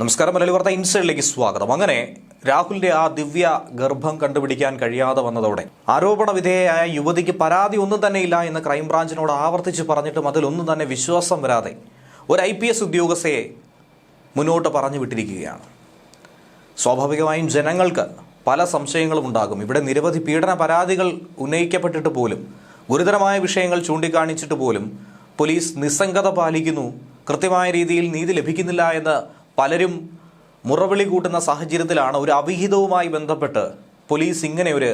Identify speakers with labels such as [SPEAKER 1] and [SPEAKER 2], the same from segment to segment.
[SPEAKER 1] നമസ്കാരം മലയാളി വാർത്ത ഇൻസൈഡിലേക്ക് സ്വാഗതം. അങ്ങനെ രാഹുലിന്റെ ആ ദിവ്യ ഗർഭം കണ്ടുപിടിക്കാൻ കഴിയാതെ വന്നതോടെ ആരോപണ വിധേയയായ യുവതിക്ക് പരാതി ഒന്നും തന്നെ ഇല്ല എന്ന് ക്രൈംബ്രാഞ്ചിനോട് ആവർത്തിച്ച് പറഞ്ഞിട്ടും അതിലൊന്നും തന്നെ വിശ്വാസം വരാതെ ഒരു ഐ പി എസ് ഉദ്യോഗസ്ഥയെ മുന്നോട്ട് പറഞ്ഞു വിട്ടിരിക്കുകയാണ്. സ്വാഭാവികമായും ജനങ്ങൾക്ക് പല സംശയങ്ങളും ഉണ്ടാകും. ഇവിടെ നിരവധി പീഡന പരാതികൾ ഉന്നയിക്കപ്പെട്ടിട്ട് പോലും ഗുരുതരമായ വിഷയങ്ങൾ ചൂണ്ടിക്കാണിച്ചിട്ട് പോലും പോലീസ് നിസ്സംഗത പാലിക്കുന്നു. കൃത്യമായ രീതിയിൽ നീതി ലഭിക്കുന്നില്ല എന്ന് പലരും മുറവിളി കൂട്ടുന്ന സാഹചര്യത്തിലാണ് ഒരു അവിഹിതവുമായി ബന്ധപ്പെട്ട് പോലീസ് ഇങ്ങനെ ഒരു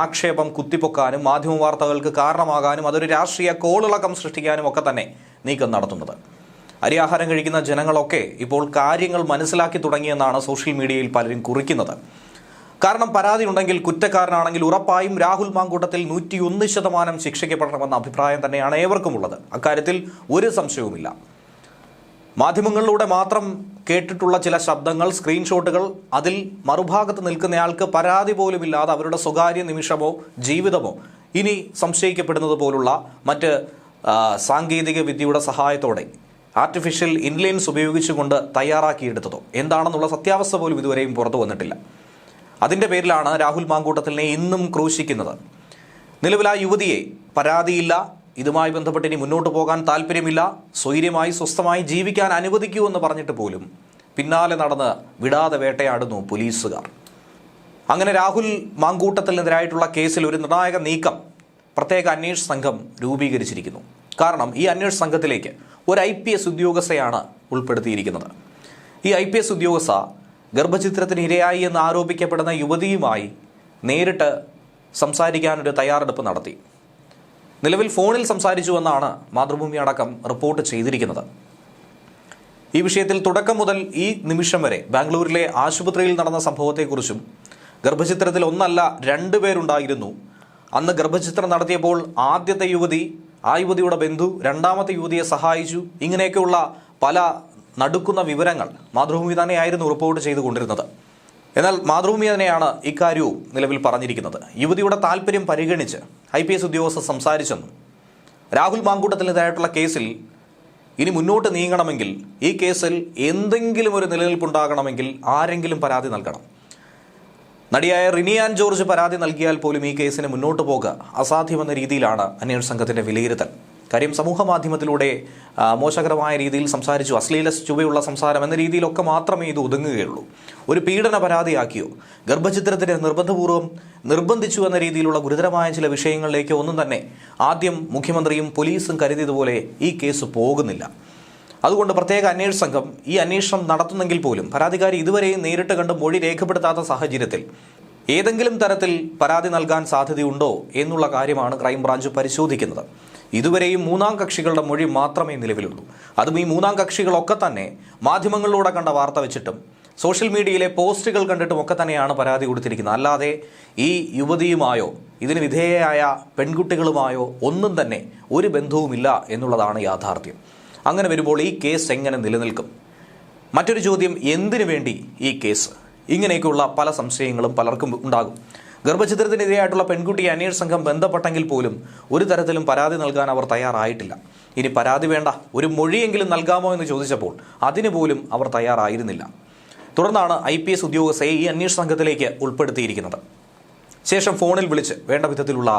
[SPEAKER 1] ആക്ഷേപം കുത്തിപ്പൊക്കാനും മാധ്യമ വാർത്തകൾക്ക് കാരണമാകാനും അതൊരു രാഷ്ട്രീയ കോളിളക്കം സൃഷ്ടിക്കാനും ഒക്കെ തന്നെ നീക്കം നടത്തുന്നത്. അരിയാഹാരം കഴിക്കുന്ന ജനങ്ങളൊക്കെ ഇപ്പോൾ കാര്യങ്ങൾ മനസ്സിലാക്കി തുടങ്ങിയെന്നാണ് സോഷ്യൽ മീഡിയയിൽ പലരും കുറിക്കുന്നത്. കാരണം പരാതി ഉണ്ടെങ്കിൽ കുറ്റക്കാരനാണെങ്കിൽ ഉറപ്പായും രാഹുൽ മാങ്കൂട്ടത്തിൽ നൂറ്റിയൊന്ന് ശതമാനം ശിക്ഷിക്കപ്പെടണമെന്ന അഭിപ്രായം തന്നെയാണ് ഏവർക്കുമുള്ളത്. അക്കാര്യത്തിൽ ഒരു സംശയവുമില്ല. മാധ്യമങ്ങളിലൂടെ മാത്രം കേട്ടിട്ടുള്ള ചില ശബ്ദങ്ങൾ സ്ക്രീൻഷോട്ടുകൾ അതിൽ മറുഭാഗത്ത് നിൽക്കുന്നയാൾക്ക് പരാതി പോലുമില്ലാതെ അവരുടെ സ്വകാര്യ നിമിഷമോ ജീവിതമോ ഇനി സംശയിക്കപ്പെടുന്നത് പോലുള്ള മറ്റ് സാങ്കേതിക വിദ്യയുടെ സഹായത്തോടെ ആർട്ടിഫിഷ്യൽ ഇൻലൈൻസ് ഉപയോഗിച്ചുകൊണ്ട് തയ്യാറാക്കിയെടുത്തതോ? എന്താണെന്നുള്ള സത്യാവസ്ഥ പോലും ഇതുവരെയും പുറത്തു വന്നിട്ടില്ല. അതിന്റെ പേരിലാണ് രാഹുൽ മാങ്കൂട്ടത്തിലിനെ ഇന്നും ക്രൂശിക്കുന്നത്. നിലവിൽ ആ യുവതിയെ പരാതിയില്ല ഇതുമായി ബന്ധപ്പെട്ട് ഇനി മുന്നോട്ട് പോകാൻ താല്പര്യമില്ല. സ്വൈര്യമായി സ്വസ്ഥമായി ജീവിക്കാൻ അനുവദിക്കൂ എന്ന് പറഞ്ഞിട്ട് പോലും പിന്നാലെ നടന്ന് വിടാതെ വേട്ടയാടുന്നു പോലീസുകാർ. അങ്ങനെ രാഹുൽ മാങ്കൂട്ടത്തിനെതിരായിട്ടുള്ള കേസിൽ ഒരു നിർണായക നീക്കം പ്രത്യേക അന്വേഷണ സംഘം രൂപീകരിച്ചിരിക്കുന്നു. കാരണം ഈ അന്വേഷണ സംഘത്തിലേക്ക് ഒരു ഐ പി എസ് ഉദ്യോഗസ്ഥയാണ് ഉൾപ്പെടുത്തിയിരിക്കുന്നത്. ഈ ഐ പി എസ് ഉദ്യോഗസ്ഥ ഗർഭചിത്രത്തിന് ഇരയായി എന്ന് ആരോപിക്കപ്പെടുന്ന യുവതിയുമായി നേരിട്ട് സംസാരിക്കാനൊരു തയ്യാറെടുപ്പ് നടത്തി. നിലവിൽ ഫോണിൽ സംസാരിച്ചുവെന്നാണ് മാതൃഭൂമി അടക്കം റിപ്പോർട്ട് ചെയ്തിരിക്കുന്നത്. ഈ വിഷയത്തിൽ തുടക്കം മുതൽ ഈ നിമിഷം വരെ ബാംഗ്ലൂരിലെ ആശുപത്രിയിൽ നടന്ന സംഭവത്തെക്കുറിച്ചും ഗർഭചിത്രത്തിൽ ഒന്നല്ല രണ്ടു പേരുണ്ടായിരുന്നു. അന്ന് ഗർഭചിത്രം നടത്തിയപ്പോൾ ആദ്യത്തെ യുവതി ആ യുവതിയുടെ ബന്ധു രണ്ടാമത്തെ യുവതിയെ സഹായിച്ചു. ഇങ്ങനെയൊക്കെയുള്ള പല നടുക്കുന്ന വിവരങ്ങൾ മാതൃഭൂമി തന്നെയായിരുന്നു റിപ്പോർട്ട് ചെയ്തുകൊണ്ടിരുന്നത്. എന്നാൽ മാതൃഭൂമി തന്നെയാണ് ഇക്കാര്യവും നിലവിൽ പറഞ്ഞിരിക്കുന്നത്. യുവതിയുടെ താല്പര്യം പരിഗണിച്ച് ഐ പി എസ് ഉദ്യോഗസ്ഥർ സംസാരിച്ചെന്നും രാഹുൽ മാങ്കൂട്ടത്തിനെതിരായിട്ടുള്ള കേസിൽ ഇനി മുന്നോട്ട് നീങ്ങണമെങ്കിൽ ഈ കേസിൽ എന്തെങ്കിലും ഒരു നിലനിൽപ്പുണ്ടാകണമെങ്കിൽ ആരെങ്കിലും പരാതി നൽകണം. നടിയായ റിനിയാൻ ജോർജ് പരാതി നൽകിയാൽ പോലും ഈ കേസിന് മുന്നോട്ട് പോകുക അസാധ്യമെന്ന രീതിയിലാണ് അന്വേഷണ സംഘത്തിന്റെ വിലയിരുത്തൽ. കാര്യം സമൂഹ മാധ്യമത്തിലൂടെ മോശകരമായ രീതിയിൽ സംസാരിച്ചു അശ്ലീല ചുവയുള്ള സംസാരം എന്ന രീതിയിലൊക്കെ മാത്രമേ ഇത് ഒതുങ്ങുകയുള്ളൂ. ഒരു പീഡന പരാതിയാക്കിയോ ഗർഭചിത്രത്തിന് നിർബന്ധപൂർവം നിർബന്ധിച്ചു എന്ന രീതിയിലുള്ള ഗുരുതരമായ ചില വിഷയങ്ങളിലേക്ക് ഒന്നും തന്നെ ആദ്യം മുഖ്യമന്ത്രിയും പോലീസും കരുതിയതുപോലെ ഈ കേസ് പോകുന്നില്ല. അതുകൊണ്ട് പ്രത്യേക അന്വേഷണ സംഘം ഈ അന്വേഷണം നടത്തുന്നെങ്കിൽ പോലും പരാതിക്കാരി ഇതുവരെയും നേരിട്ട് കണ്ട് മൊഴി രേഖപ്പെടുത്താത്ത സാഹചര്യത്തിൽ ഏതെങ്കിലും തരത്തിൽ പരാതി നൽകാൻ സാധ്യതയുണ്ടോ എന്നുള്ള കാര്യമാണ് ക്രൈംബ്രാഞ്ച് പരിശോധിക്കുന്നത്. ഇതുവരെയും മൂന്നാം കക്ഷികളുടെ മൊഴി മാത്രമേ നിലവിലുള്ളൂ. അതും ഈ മൂന്നാം കക്ഷികളൊക്കെ തന്നെ മാധ്യമങ്ങളിലൂടെ കണ്ട വാർത്ത വെച്ചിട്ടും സോഷ്യൽ മീഡിയയിലെ പോസ്റ്റുകൾ കണ്ടിട്ടും ഒക്കെ തന്നെയാണ് പരാതി കൊടുത്തിരിക്കുന്നത്. അല്ലാതെ ഈ യുവതിയുമായോ ഇതിന് വിധേയയായ പെൺകുട്ടികളുമായോ ഒന്നും തന്നെ ഒരു ബന്ധവുമില്ല എന്നുള്ളതാണ് യാഥാർത്ഥ്യം. അങ്ങനെ വരുമ്പോൾ ഈ കേസ് എങ്ങനെ നിലനിൽക്കും? മറ്റൊരു ചോദ്യം എന്തിനു വേണ്ടി ഈ കേസ്? ഇങ്ങനെയൊക്കെയുള്ള പല സംശയങ്ങളും പലർക്കും ഉണ്ടാകും. ഗർഭചിത്രത്തിനെതിരെയായിട്ടുള്ള പെൺകുട്ടി അന്വേഷണ സംഘം ബന്ധപ്പെട്ടെങ്കിൽ പോലും ഒരു തരത്തിലും പരാതി നൽകാൻ അവർ തയ്യാറായിട്ടില്ല. ഇനി പരാതി വേണ്ട ഒരു മൊഴിയെങ്കിലും നൽകാമോ എന്ന് ചോദിച്ചപ്പോൾ അതിനുപോലും അവർ തയ്യാറായിരുന്നില്ല. തുടർന്നാണ് ഐ പി എസ് ഉദ്യോഗസ്ഥയെ ഈ അന്വേഷണ സംഘത്തിലേക്ക് ഉൾപ്പെടുത്തിയിരിക്കുന്നത്. ശേഷം ഫോണിൽ വിളിച്ച് വേണ്ട വിധത്തിലുള്ള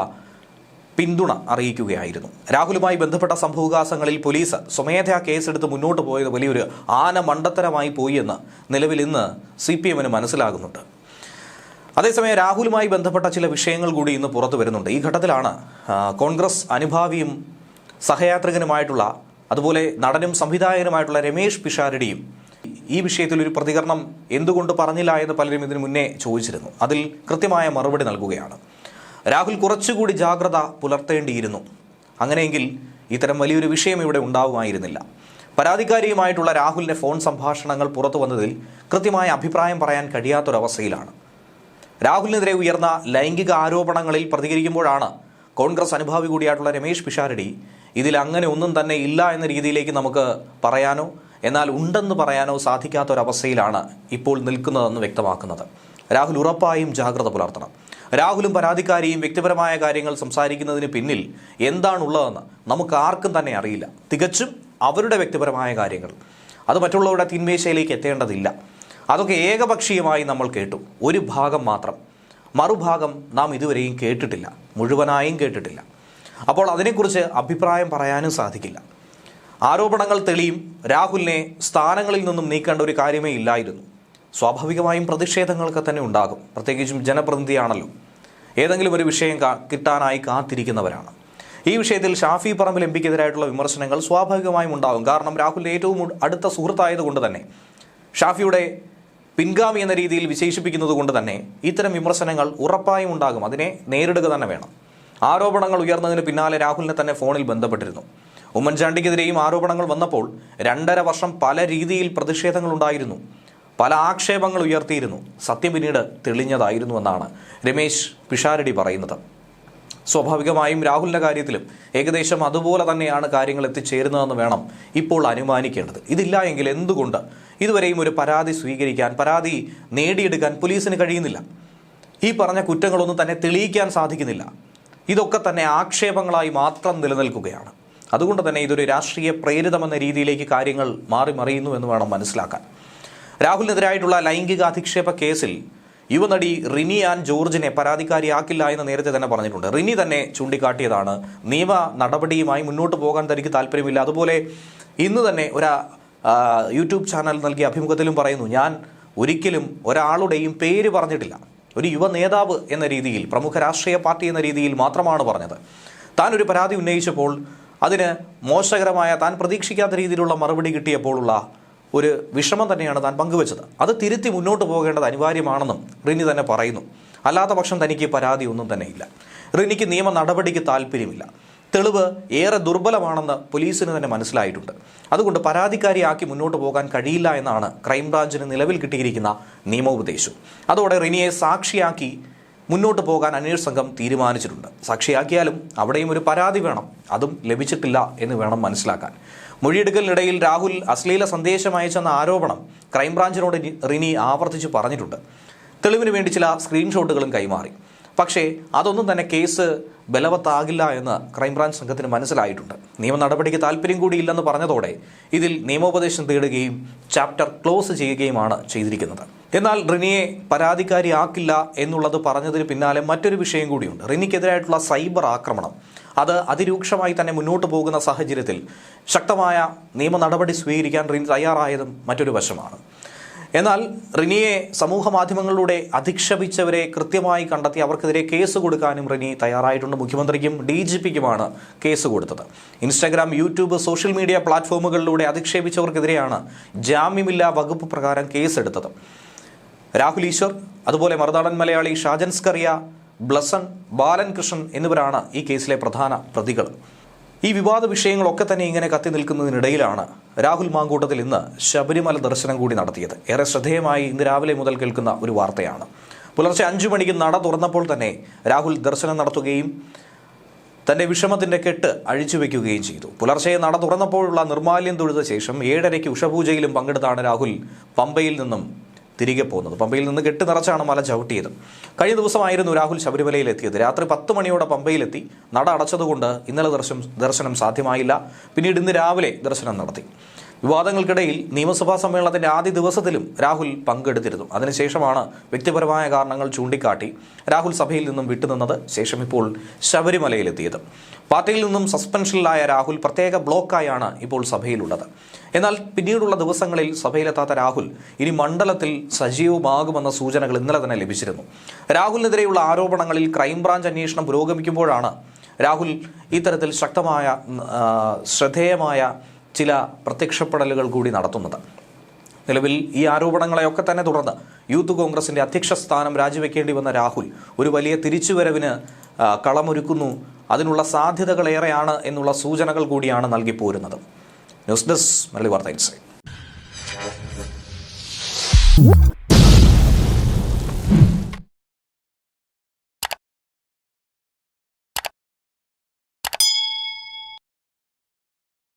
[SPEAKER 1] പിന്തുണ അറിയിക്കുകയായിരുന്നു. രാഹുലുമായി ബന്ധപ്പെട്ട സംഭവവികാസങ്ങളിൽ പോലീസ് സ്വമേധയാ കേസെടുത്ത് മുന്നോട്ട് പോയത് വലിയൊരു ആന മണ്ടത്തരമായി പോയി എന്ന് നിലവിൽ ഇന്ന് സി പി എമ്മിന് മനസ്സിലാകുന്നുണ്ട്. അതേസമയം രാഹുലുമായി ബന്ധപ്പെട്ട ചില വിഷയങ്ങൾ കൂടി ഇന്ന് പുറത്തു വരുന്നുണ്ട്. ഈ ഘട്ടത്തിലാണ് കോൺഗ്രസ് അനുഭാവിയും സഹയാത്രികനുമായിട്ടുള്ള അതുപോലെ നടനും സംവിധായകനുമായിട്ടുള്ള രമേഷ് പിഷാരടിയും ഈ വിഷയത്തിൽ ഒരു പ്രതികരണം എന്തുകൊണ്ട് പറഞ്ഞില്ല എന്ന് പലരും ഇതിനു മുന്നേ ചോദിച്ചിരുന്നു. അതിൽ കൃത്യമായ മറുപടി നൽകുകയാണ്. രാഹുൽ കുറച്ചുകൂടി ജാഗ്രത പുലർത്തേണ്ടിയിരുന്നു. അങ്ങനെയെങ്കിൽ ഇത്തരം വലിയൊരു വിഷയം ഇവിടെ ഉണ്ടാവുമായിരുന്നില്ല. പരാതിക്കാരിയുമായിട്ടുള്ള രാഹുലിന്റെ ഫോൺ സംഭാഷണങ്ങൾ പുറത്തു വന്നതിൽ കൃത്യമായ അഭിപ്രായം പറയാൻ കഴിയാത്തൊരവസ്ഥയിലാണ്. രാഹുലിനെതിരെ ഉയർന്ന ലൈംഗിക ആരോപണങ്ങളിൽ പ്രതികരിക്കുമ്പോഴാണ് കോൺഗ്രസ് അനുഭാവി കൂടിയായിട്ടുള്ള രമേഷ് പിഷാരടി ഇതിൽ അങ്ങനെ ഒന്നും തന്നെ ഇല്ല എന്ന രീതിയിലേക്ക് നമുക്ക് പറയാനോ എന്നാൽ ഉണ്ടെന്ന് പറയാനോ സാധിക്കാത്തൊരവസ്ഥയിലാണ് ഇപ്പോൾ നിൽക്കുന്നതെന്ന് വ്യക്തമാക്കുന്നത്. രാഹുൽ ഉറപ്പായും ജാഗ്രത പുലർത്തണം. രാഹുലും പരാതിക്കാരിയും വ്യക്തിപരമായ കാര്യങ്ങൾ സംസാരിക്കുന്നതിന് പിന്നിൽ എന്താണുള്ളതെന്ന് നമുക്ക് ആർക്കും തന്നെ അറിയില്ല. തികച്ചും അവരുടെ വ്യക്തിപരമായ കാര്യങ്ങൾ. അത് മറ്റുള്ളവരുടെ തിന്മേശയിലേക്ക് എത്തേണ്ടതില്ല. അതൊക്കെ ഏകപക്ഷീയമായി നമ്മൾ കേട്ടു. ഒരു ഭാഗം മാത്രം. മറുഭാഗം നാം ഇതുവരെയും കേട്ടിട്ടില്ല. മുഴുവനായും കേട്ടിട്ടില്ല. അപ്പോൾ അതിനെക്കുറിച്ച് അഭിപ്രായം പറയാനും സാധിക്കില്ല. ആരോപണങ്ങൾ തെളിയും രാഹുലിനെ സ്ഥാനങ്ങളിൽ നിന്നും നീക്കേണ്ട ഒരു കാര്യമേ ഇല്ലായിരുന്നു. സ്വാഭാവികമായും പ്രതിഷേധങ്ങളൊക്കെ തന്നെ ഉണ്ടാകും. പ്രത്യേകിച്ചും ജനപ്രതിനിധിയാണല്ലോ. ഏതെങ്കിലും ഒരു വിഷയം കിട്ടാനായി കാത്തിരിക്കുന്നവരാണ്. ഈ വിഷയത്തിൽ ഷാഫി പറമ്പിൽ എം പിക്കെതിരായിട്ടുള്ള വിമർശനങ്ങൾ സ്വാഭാവികമായും ഉണ്ടാകും. കാരണം രാഹുലിന്റെ ഏറ്റവും അടുത്ത സുഹൃത്തായതുകൊണ്ട് തന്നെ. ഷാഫിയുടെ പിൻഗാമി എന്ന രീതിയിൽ വിശേഷിപ്പിക്കുന്നത് കൊണ്ട് തന്നെ ഇത്തരം വിമർശനങ്ങൾ ഉറപ്പായും ഉണ്ടാകും. അതിനെ നേരിടുക തന്നെ വേണം. ആരോപണങ്ങൾ ഉയർന്നതിന് പിന്നാലെ രാഹുലിനെ തന്നെ ഫോണിൽ ബന്ധപ്പെട്ടിരുന്നു. ഉമ്മൻചാണ്ടിക്കെതിരെയും ആരോപണങ്ങൾ വന്നപ്പോൾ രണ്ടര വർഷം പല രീതിയിൽ പ്രതിഷേധങ്ങൾ ഉണ്ടായിരുന്നു. പല ആക്ഷേപങ്ങൾ ഉയർത്തിയിരുന്നു. സത്യം പിന്നീട് തെളിഞ്ഞതായിരുന്നു എന്നാണ് രമേശ് പിഷാരടി പറയുന്നത്. സ്വാഭാവികമായും രാഹുലിന്റെ കാര്യത്തിലും ഏകദേശം അതുപോലെ തന്നെയാണ് കാര്യങ്ങൾ എത്തിച്ചേരുന്നതെന്ന് വേണം ഇപ്പോൾ അനുമാനിക്കേണ്ടത്. ഇതില്ല എങ്കിൽ എന്തുകൊണ്ട് ഇതുവരെയും ഒരു പരാതി സ്വീകരിക്കാൻ പരാതി നേടിയെടുക്കാൻ പോലീസിന് കഴിയുന്നില്ല. ഈ പറഞ്ഞ കുറ്റങ്ങളൊന്നും തന്നെ തെളിയിക്കാൻ സാധിക്കുന്നില്ല. ഇതൊക്കെ തന്നെ ആക്ഷേപങ്ങളായി മാത്രം നിലനിൽക്കുകയാണ്. അതുകൊണ്ട് തന്നെ ഇതൊരു രാഷ്ട്രീയ പ്രേരിതമെന്ന രീതിയിലേക്ക് കാര്യങ്ങൾ മാറി മറിയുന്നു എന്ന് വേണം മനസ്സിലാക്കാൻ. രാഹുലിനെതിരായിട്ടുള്ള ലൈംഗിക അധിക്ഷേപ കേസിൽ യുവനടി റിനി ആൻ ജോർജിനെ പരാതിക്കാരിയാക്കില്ല എന്ന് നേരത്തെ തന്നെ പറഞ്ഞിട്ടുണ്ട്. റിനി തന്നെ ചൂണ്ടിക്കാട്ടിയതാണ് നിയമ നടപടിയുമായി മുന്നോട്ട് പോകാൻ തനിക്ക് താല്പര്യമില്ല. അതുപോലെ ഇന്ന് തന്നെ ഒരു യൂട്യൂബ് ചാനൽ നൽകിയ അഭിമുഖത്തിലും പറയുന്നു ഞാൻ ഒരിക്കലും ഒരാളുടെയും പേര് പറഞ്ഞിട്ടില്ല. ഒരു യുവ നേതാവ് എന്ന രീതിയിൽ പ്രമുഖ രാഷ്ട്രീയ പാർട്ടി എന്ന രീതിയിൽ മാത്രമാണ് പറഞ്ഞത്. താൻ ഒരു പരാതി ഉന്നയിച്ചപ്പോൾ അതിന് മോശകരമായ താൻ പ്രതീക്ഷിക്കാത്ത രീതിയിലുള്ള മറുപടി കിട്ടിയപ്പോഴുള്ള ഒരു വിഷമം തന്നെയാണ് താൻ പങ്കുവച്ചത്. അത് തിരുത്തി മുന്നോട്ട് പോകേണ്ടത് അനിവാര്യമാണെന്നും റിനി തന്നെ പറയുന്നു. അല്ലാത്ത പക്ഷം തനിക്ക് പരാതി ഒന്നും തന്നെ ഇല്ല. റിനിക്ക് നിയമ നടപടിക്ക് താല്പര്യമില്ല തെളിവ് ഏറെ ദുർബലമാണെന്ന് പോലീസിന് തന്നെ മനസ്സിലായിട്ടുണ്ട്. അതുകൊണ്ട് പരാതിക്കാരിയാക്കി മുന്നോട്ട് പോകാൻ കഴിയില്ല എന്നാണ് ക്രൈംബ്രാഞ്ചിന് നിലവിൽ കിട്ടിയിരിക്കുന്ന നിയമോപദേശം. അതോടെ റിനിയെ സാക്ഷിയാക്കി മുന്നോട്ട് പോകാൻ അന്വേഷണ സംഘം തീരുമാനിച്ചിട്ടുണ്ട്. സാക്ഷിയാക്കിയാലും അവിടെയും ഒരു പരാതി വേണം. അതും ലഭിച്ചിട്ടില്ല എന്ന് വേണം മനസ്സിലാക്കാൻ. മൊഴിയെടുക്കലിനിടയിൽ രാഹുൽ അശ്ലീല സന്ദേശം അയച്ചെന്ന ആരോപണം ക്രൈംബ്രാഞ്ചിനോട് റിനി ആവർത്തിച്ച് പറഞ്ഞിട്ടുണ്ട്. തെളിവിന് വേണ്ടി ചില സ്ക്രീൻഷോട്ടുകളും കൈമാറി. പക്ഷേ അതൊന്നും തന്നെ കേസ് ബലവത്താകില്ല എന്ന് ക്രൈംബ്രാഞ്ച് സംഘത്തിന് മനസ്സിലായിട്ടുണ്ട്. നിയമ നടപടിക്ക് താല്പര്യം കൂടിയില്ലെന്ന് പറഞ്ഞതോടെ ഇതിൽ നിയമോപദേശം തേടുകയും ചാപ്റ്റർ ക്ലോസ് ചെയ്യുകയുമാണ് ചെയ്തിരിക്കുന്നത്. എന്നാൽ റിനിയെ പരാതിക്കാരിയാക്കില്ല എന്നുള്ളത് പറഞ്ഞതിന് പിന്നാലെ മറ്റൊരു വിഷയം കൂടിയുണ്ട്. റിനിക്കെതിരായിട്ടുള്ള സൈബർ ആക്രമണം. അത് അതിരൂക്ഷമായി തന്നെ മുന്നോട്ട് പോകുന്ന സാഹചര്യത്തിൽ ശക്തമായ നിയമ നടപടി സ്വീകരിക്കാൻ റിനി തയ്യാറായതും മറ്റൊരു വശമാണ്. എന്നാൽ റിനിയെ സമൂഹ മാധ്യമങ്ങളിലൂടെ അധിക്ഷേപിച്ചവരെ കൃത്യമായി കണ്ടെത്തി അവർക്കെതിരെ കേസ് കൊടുക്കാനും റിനി തയ്യാറായിട്ടുണ്ട്. മുഖ്യമന്ത്രിക്കും ഡി ജി പിക്കുമാണ് കേസ് കൊടുത്തത്. ഇൻസ്റ്റാഗ്രാം യൂട്യൂബ് സോഷ്യൽ മീഡിയ പ്ലാറ്റ്ഫോമുകളിലൂടെ അധിക്ഷേപിച്ചവർക്കെതിരെയാണ് ജാമ്യമില്ലാ വകുപ്പ് പ്രകാരം കേസെടുത്തത്. രാഹുൽ ഈശ്വർ അതുപോലെ മറുനാടൻ മലയാളി ഷാജൻസ്കറിയ ബ്ലസൺ ബാലൻ കൃഷ്ണൻ എന്നിവരാണ് ഈ കേസിലെ പ്രധാന പ്രതികൾ ഈ വിവാദ വിഷയങ്ങളൊക്കെ തന്നെ ഇങ്ങനെ കത്തി നിൽക്കുന്നതിനിടയിലാണ് രാഹുൽ മാങ്കൂട്ടത്തിൽ ഇന്ന് ശബരിമല ദർശനം കൂടി നടത്തിയത്. ഏറെ ശ്രദ്ധേയമായി ഇന്ന് രാവിലെ മുതൽ കേൾക്കുന്ന ഒരു വാർത്തയാണ്. പുലർച്ചെ അഞ്ചു മണിക്ക് നട തുറന്നപ്പോൾ തന്നെ രാഹുൽ ദർശനം നടത്തുകയും തന്റെ വിഷമത്തിന്റെ കെട്ട് അഴിച്ചു വെക്കുകയും ചെയ്തു. പുലർച്ചെ നട തുറന്നപ്പോഴുള്ള നിർമാല്യം തൊഴുത ശേഷം ഏഴരയ്ക്ക് ഉഷപൂജയിലും പങ്കെടുത്താണ് രാഹുൽ പമ്പയിൽ നിന്നും തിരികെ പോകുന്നത്. പമ്പയിൽ നിന്ന് കെട്ട് നിറച്ചാണ് മല ചവിട്ടിയത്. കഴിഞ്ഞ ദിവസമായിരുന്നു രാഹുൽ ശബരിമലയിൽ എത്തിയത്. രാത്രി പത്ത് മണിയോടെ പമ്പയിലെത്തി. നട അടച്ചതുകൊണ്ട് ഇന്നലെ ദർശനം ദർശനം സാധ്യമായില്ല. പിന്നീട് ഇന്ന് രാവിലെ ദർശനം നടത്തി. വിവാദങ്ങൾക്കിടയിൽ നിയമസഭാ സമ്മേളനത്തിന്റെ ആദ്യ ദിവസത്തിലും രാഹുൽ പങ്കെടുത്തിരുന്നു. അതിനുശേഷമാണ് വ്യക്തിപരമായ കാരണങ്ങൾ ചൂണ്ടിക്കാട്ടി രാഹുൽ സഭയിൽ നിന്നും വിട്ടുനിന്നത് ശേഷം ഇപ്പോൾ ശബരിമലയിലെത്തിയത്. പാർട്ടിയിൽ നിന്നും സസ്പെൻഷനിലായ രാഹുൽ പ്രത്യേക ബ്ലോക്കായാണ് ഇപ്പോൾ സഭയിലുള്ളത്. എന്നാൽ പിന്നീടുള്ള ദിവസങ്ങളിൽ സഭയിലെത്താത്ത രാഹുൽ ഇനി മണ്ഡലത്തിൽ സജീവമാകുമെന്ന സൂചനകൾ ഇന്നലെ തന്നെ ലഭിച്ചിരുന്നു. രാഹുലിനെതിരെയുള്ള ആരോപണങ്ങളിൽ ക്രൈംബ്രാഞ്ച് അന്വേഷണം പുരോഗമിക്കുമ്പോഴാണ് രാഹുൽ ഇത്തരത്തിൽ ശക്തമായ ശ്രദ്ധേയമായ ചില പ്രത്യക്ഷപ്പെടലുകൾ കൂടി നടത്തുന്നത്. നിലവിൽ ഈ ആരോപണങ്ങളെയൊക്കെ തന്നെ തുടർന്ന് യൂത്ത് കോൺഗ്രസിന്റെ അധ്യക്ഷ സ്ഥാനം രാജിവെക്കേണ്ടി വന്ന രാഹുൽ ഒരു വലിയ തിരിച്ചുവരവിന് കളമൊരുക്കുന്നു. അതിനുള്ള സാധ്യതകളേറെയാണ് എന്നുള്ള സൂചനകൾ കൂടിയാണ് നൽകി പോരുന്നത്. ന്യൂസ് ഡെസ്ക് മലയാളി വാർത്ത